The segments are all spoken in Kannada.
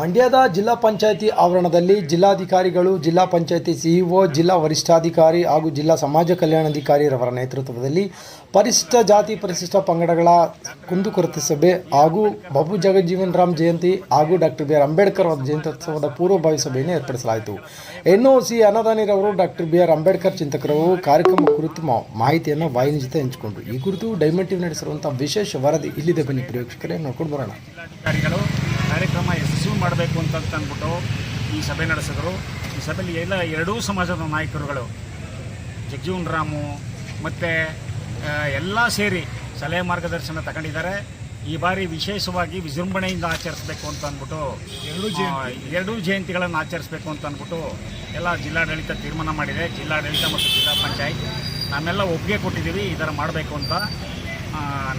ಮಂಡ್ಯದ ಜಿಲ್ಲಾ ಪಂಚಾಯಿತಿ ಆವರಣದಲ್ಲಿ ಜಿಲ್ಲಾಧಿಕಾರಿಗಳು, ಜಿಲ್ಲಾ ಪಂಚಾಯಿತಿ ಸಿಇಒ, ಜಿಲ್ಲಾ ವರಿಷ್ಠಾಧಿಕಾರಿ ಹಾಗೂ ಜಿಲ್ಲಾ ಸಮಾಜ ಕಲ್ಯಾಣಾಧಿಕಾರಿ ರವರ ನೇತೃತ್ವದಲ್ಲಿ ಪರಿಶಿಷ್ಟ ಜಾತಿ ಪರಿಶಿಷ್ಟ ಪಂಗಡಗಳ ಕುಂದುಕೊರತೆ ಸಭೆ ಹಾಗೂ ಬಾಬು ಜಗಜೀವನ್ ರಾಮ್ ಜಯಂತಿ ಹಾಗೂ ಡಾಕ್ಟರ್ ಬಿ ಆರ್ ಅಂಬೇಡ್ಕರ್ ಅವರ ಜಯಂತ್ಯೋತ್ಸವದ ಪೂರ್ವಭಾವಿ ಸಭೆಯನ್ನು ಏರ್ಪಡಿಸಲಾಯಿತು. ಎನ್ಒಸಿ ಅನದಾನಿರವರು ಡಾಕ್ಟರ್ ಬಿ ಆರ್ ಅಂಬೇಡ್ಕರ್ ಚಿಂತಕರವರು ಕಾರ್ಯಕ್ರಮ ಕುರಿತು ಮಾಹಿತಿಯನ್ನು ವಾಹಿನಿ ಜೊತೆ ಹಂಚಿಕೊಂಡರು. ಈ ಕುರಿತು ಡೈಮಂಡ್ ಟಿವಿ ವಿಶೇಷ ವರದಿ ಇಲ್ಲಿದೆ ಬನ್ನಿ ಪ್ರೇಕ್ಷಕರೇ ನೋಡ್ಕೊಂಡು ಬರೋಣ. ಮಾಡಬೇಕು ಅಂತ ಅಂದ್ಬಿಟ್ಟು ಈ ಸಭೆ ನಡೆಸಿದರು. ಈ ಸಭೆಯಲ್ಲಿ ಎಲ್ಲ ಎರಡೂ ಸಮಾಜದ ನಾಯಕರುಗಳು ಜಗಜೀವನ್ ರಾಮು ಮತ್ತು ಎಲ್ಲ ಸೇರಿ ಸಲಹೆ ಮಾರ್ಗದರ್ಶನ ತಗೊಂಡಿದ್ದಾರೆ. ಈ ಬಾರಿ ವಿಶೇಷವಾಗಿ ವಿಜೃಂಭಣೆಯಿಂದ ಆಚರಿಸಬೇಕು ಅಂತ ಅಂದ್ಬಿಟ್ಟು ಎರಡು ಎರಡೂ ಜಯಂತಿಗಳನ್ನು ಆಚರಿಸಬೇಕು ಅಂತ ಅಂದ್ಬಿಟ್ಟು ಎಲ್ಲ ಜಿಲ್ಲಾಡಳಿತ ತೀರ್ಮಾನ ಮಾಡಿದೆ. ಜಿಲ್ಲಾಡಳಿತ ಮತ್ತು ಜಿಲ್ಲಾ ಪಂಚಾಯತ್. ನಾವೆಲ್ಲ ಒಪ್ಪಿಗೆ ಕೊಟ್ಟಿದ್ದೀವಿ ಈ ಥರ ಮಾಡಬೇಕು ಅಂತ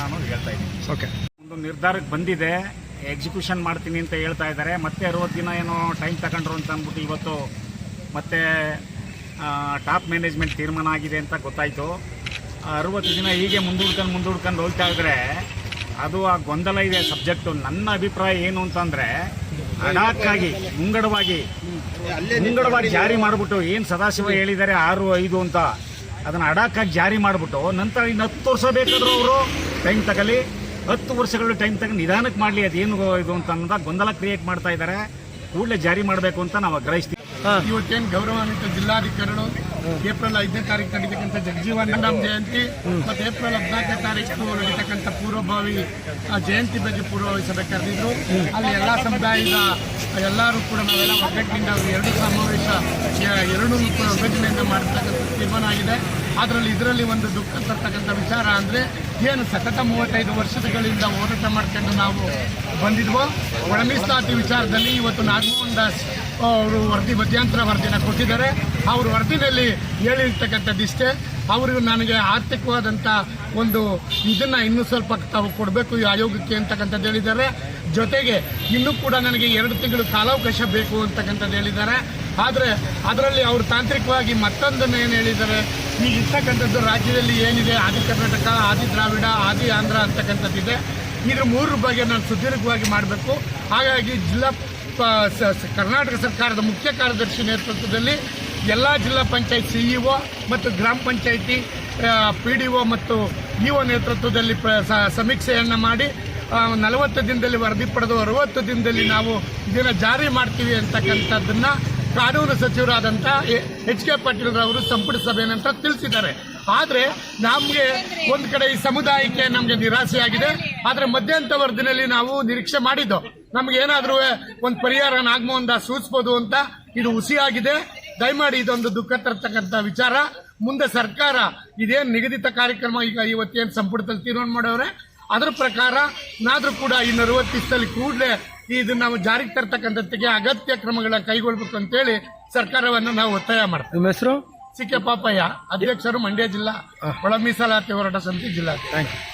ನಾನು ಹೇಳ್ತಾ ಇದ್ದೀನಿ. ಓಕೆ ಒಂದು ನಿರ್ಧಾರಕ್ಕೆ ಬಂದಿದೆ. ಎಕ್ಸಿಕ್ಯೂಷನ್ ಮಾಡ್ತೀನಿ ಅಂತ ಹೇಳ್ತಾ ಇದ್ದಾರೆ. ಮತ್ತೆ ಅರವತ್ತು ದಿನ ಏನೋ ಟೈಮ್ ತಗೊಂಡ್ರು ಅಂತ ಅಂದ್ಬಿಟ್ಟು ಇವತ್ತು ಮತ್ತೆ ಟಾಪ್ ಮ್ಯಾನೇಜ್ಮೆಂಟ್ ತೀರ್ಮಾನ ಆಗಿದೆ ಅಂತ ಗೊತ್ತಾಯಿತು. ಅರವತ್ತು ದಿನ ಹೀಗೆ ಮುಂದೂಡ್ಕೊಂಡು ಮುಂದೂಡ್ಕೊಂಡು ಹೋಗ್ತಾ ಇದ್ರೆ ಅದು ಆ ಗೊಂದಲ ಇದೆ ಸಬ್ಜೆಕ್ಟು. ನನ್ನ ಅಭಿಪ್ರಾಯ ಏನು ಅಂತಂದರೆ ಅಡಾಕಾಗಿ ಮುಂಗಡವಾಗಿ ಮುಂಗಡವಾಗಿ ಜಾರಿ ಮಾಡಿಬಿಟ್ಟು ಏನು ಸದಾಶಿವ ಹೇಳಿದ್ದಾರೆ ಆರು ಐದು ಅಂತ, ಅದನ್ನು ಅಡಾಕಾಗಿ ಜಾರಿ ಮಾಡಿಬಿಟ್ಟು ನಂತರ ಇನ್ನು ಹತ್ತು ವರ್ಷ ಬೇಕಾದರೂ ಅವರು ಟೈಮ್ ತಗಲಿ ಹತ್ತು ವರ್ಷಗಳು ಟೈಮ್ ತಗೊಂಡು ನಿಧಾನಕ್ಕೆ ಮಾಡಲಿ ಅದೇನು ಇದು ಅಂತ ಅನ್ನೋದಾಗ ಗೊಂದಲ ಕ್ರಿಯೇಟ್ ಮಾಡ್ತಾ ಇದ್ದಾರೆ ಕೂಡಲೇ ಜಾರಿ ಮಾಡಬೇಕು ಅಂತ ನಾವು ಆಗ್ರಹಿಸ್ತೀವಿ. ಇವತ್ತೇನು ಗೌರವಾನ್ವಿತ ಜಿಲ್ಲಾಧಿಕಾರಿಗಳು ಏಪ್ರಿಲ್ ಐದನೇ ತಾರೀಕು ನಡೀತಕ್ಕಂಥ ಜಗಜೀವನ್ ರಾಮ್ ಜಯಂತಿ ಮತ್ತು ಏಪ್ರಿಲ್ ಹದಿನಾಲ್ಕನೇ ತಾರೀಕು ನಡೀತಕ್ಕಂಥ ಪೂರ್ವಭಾವಿ ಆ, ಜಯಂತಿ ಬಗ್ಗೆ ಪೂರ್ವಭಾವಿ ಸಭೆ ಕರೆದಿದ್ರು ಅಲ್ಲಿ ಎಲ್ಲ ಸಮುದಾಯದ ಎಲ್ಲರೂ ಕೂಡ ನಾವೆಲ್ಲ ಒಗ್ಗಟ್ಟಿನಿಂದ ಎರಡು ಸಮಾವೇಶ ಎರಡು ಕೂಡ ವಿಭಜನೆಯಿಂದ ಮಾಡತಕ್ಕಂಥ ತೀರ್ಮಾನ ಆಗಿದೆ. ಅದರಲ್ಲಿ ಇದರಲ್ಲಿ ಒಂದು ದುಃಖ ತರ್ತಕ್ಕಂಥ ವಿಚಾರ ಅಂದರೆ ಏನು ಸತತ ಮೂವತ್ತೈದು ವರ್ಷಗಳಿಂದ ಹೋರಾಟ ಮಾಡ್ಕೊಂಡು ನಾವು ಬಂದಿದ್ವೋ? ಒಳ ಮೀಸಲಾತಿ ವಿಚಾರದಲ್ಲಿ ಇವತ್ತು ನಾಗಮೋಹನ್ ದಾಸ್ ಅವರು ವರದಿ ಮಧ್ಯಂತರ ವರದಿನ ಕೊಟ್ಟಿದ್ದಾರೆ. ಅವ್ರ ವರದಿನಲ್ಲಿ ಹೇಳಿರ್ತಕ್ಕಂಥದ್ದಿಷ್ಟೇ ಅವರು ನನಗೆ ಆರ್ಥಿಕವಾದಂಥ ಒಂದು ಇದನ್ನು ಇನ್ನೂ ಸ್ವಲ್ಪ ತಾವು ಕೊಡಬೇಕು ಈ ಆಯೋಗಕ್ಕೆ ಅಂತಕ್ಕಂಥದ್ದು ಹೇಳಿದ್ದಾರೆ. ಜೊತೆಗೆ ಇನ್ನೂ ಕೂಡ ನನಗೆ ಎರಡು ತಿಂಗಳು ಕಾಲಾವಕಾಶ ಬೇಕು ಅಂತಕ್ಕಂಥದ್ದು ಹೇಳಿದ್ದಾರೆ. ಆದರೆ ಅದರಲ್ಲಿ ಅವರು ತಾಂತ್ರಿಕವಾಗಿ ಮತ್ತೊಂದನ್ನು ಏನು ಹೇಳಿದ್ದಾರೆ? ಈಗ ಇರ್ತಕ್ಕಂಥದ್ದು ರಾಜ್ಯದಲ್ಲಿ ಏನಿದೆ? ಆದಿ ಕರ್ನಾಟಕ, ಆದಿ ದ್ರಾವಿಡ, ಆದಿ ಆಂಧ್ರ ಅಂತಕ್ಕಂಥದ್ದಿದೆ ಇದ್ರ ಮೂರು ಬಗ್ಗೆ ನಾನು ಸುದೀರ್ಘವಾಗಿ ಮಾಡಬೇಕು. ಹಾಗಾಗಿ ಜಿಲ್ಲಾ ಕರ್ನಾಟಕ ಸರ್ಕಾರದ ಮುಖ್ಯ ಕಾರ್ಯದರ್ಶಿ ನೇತೃತ್ವದಲ್ಲಿ ಎಲ್ಲ ಜಿಲ್ಲಾ ಪಂಚಾಯತ್ ಸಿಇಒ ಮತ್ತು ಗ್ರಾಮ ಪಂಚಾಯಿತಿ ಪಿ ಡಿ ಒ ಮತ್ತು ಇಒ ನೇತೃತ್ವದಲ್ಲಿ ಪ್ರ- ಸಮೀಕ್ಷೆಯನ್ನು ಮಾಡಿ ನಲವತ್ತು ದಿನದಲ್ಲಿ ವರದಿ ಪಡೆದು ಅರವತ್ತು ದಿನದಲ್ಲಿ ನಾವು ಇದನ್ನು ಜಾರಿ ಮಾಡ್ತೀವಿ ಅಂತಕ್ಕಂಥದ್ದನ್ನ ಕಾನೂನು ಸಚಿವರಾದಂಥ ಎಚ್ ಕೆ ಪಾಟೀಲ್ ಅವರು ಸಂಪುಟ ಸಭೆ ನಂತರ ತಿಳಿಸಿದ್ದಾರೆ. ಆದರೆ ನಮಗೆ ಒಂದು ಕಡೆ ಈ ಸಮುದಾಯಕ್ಕೆ ನಮಗೆ ನಿರಾಸೆಯಾಗಿದೆ ಆದರೆ ಮಧ್ಯಂತರ ವರ್ಗದಲ್ಲಿ ನಾವು ನಿರೀಕ್ಷೆ ಮಾಡಿದ್ದು. ನಮ್ಗೆ ಏನಾದರೂ ಒಂದು ಪರಿಹಾರ ನಾಗಮೋಹನ್ ಸೂಚಿಸಬಹುದು ಸೂಚಿಸ್ಬೋದು ಅಂತ ಇದು ಹುಸಿಯಾಗಿದೆ. ದಯಮಾಡಿ ಇದೊಂದು ದುಃಖ ತರ್ತಕ್ಕಂಥ ವಿಚಾರ. ಮುಂದೆ ಸರ್ಕಾರ ಇದೇನು ನಿಗದಿತ ಕಾರ್ಯಕ್ರಮ ಈಗ ಇವತ್ತೇನು ಸಂಪುಟದಲ್ಲಿ ತೀರ್ಮಾನ ಮಾಡವ್ರೆ ಅದರ ಪ್ರಕಾರ ನಾದರೂ ಕೂಡ ಈ ದಿವಸದಲ್ಲಿ ಕೂಡಲೇ ಇದನ್ನ ನಾವು ಜಾರಿಗೆ ತರ್ತಕ್ಕಂಥದ್ದಕ್ಕೆ ಅಗತ್ಯ ಕ್ರಮಗಳನ್ನ ಕೈಗೊಳ್ಬೇಕು ಅಂತೇಳಿ ಸರ್ಕಾರವನ್ನು ನಾವು ಒತ್ತಾಯ ಮಾಡ್ತೀವಿ. ನಿಮ್ಮ ಹೆಸರು? ಸಿ ಕೆ ಪಾಪಯ್ಯ ಅಧ್ಯಕ್ಷರು ಮಂಡ್ಯ ಜಿಲ್ಲಾ ಒಳ ಮೀಸಲಾತಿ ಹೋರಾಟ ಸಮಿತಿ ಜಿಲ್ಲಾ ಥ್ಯಾಂಕ್ ಯು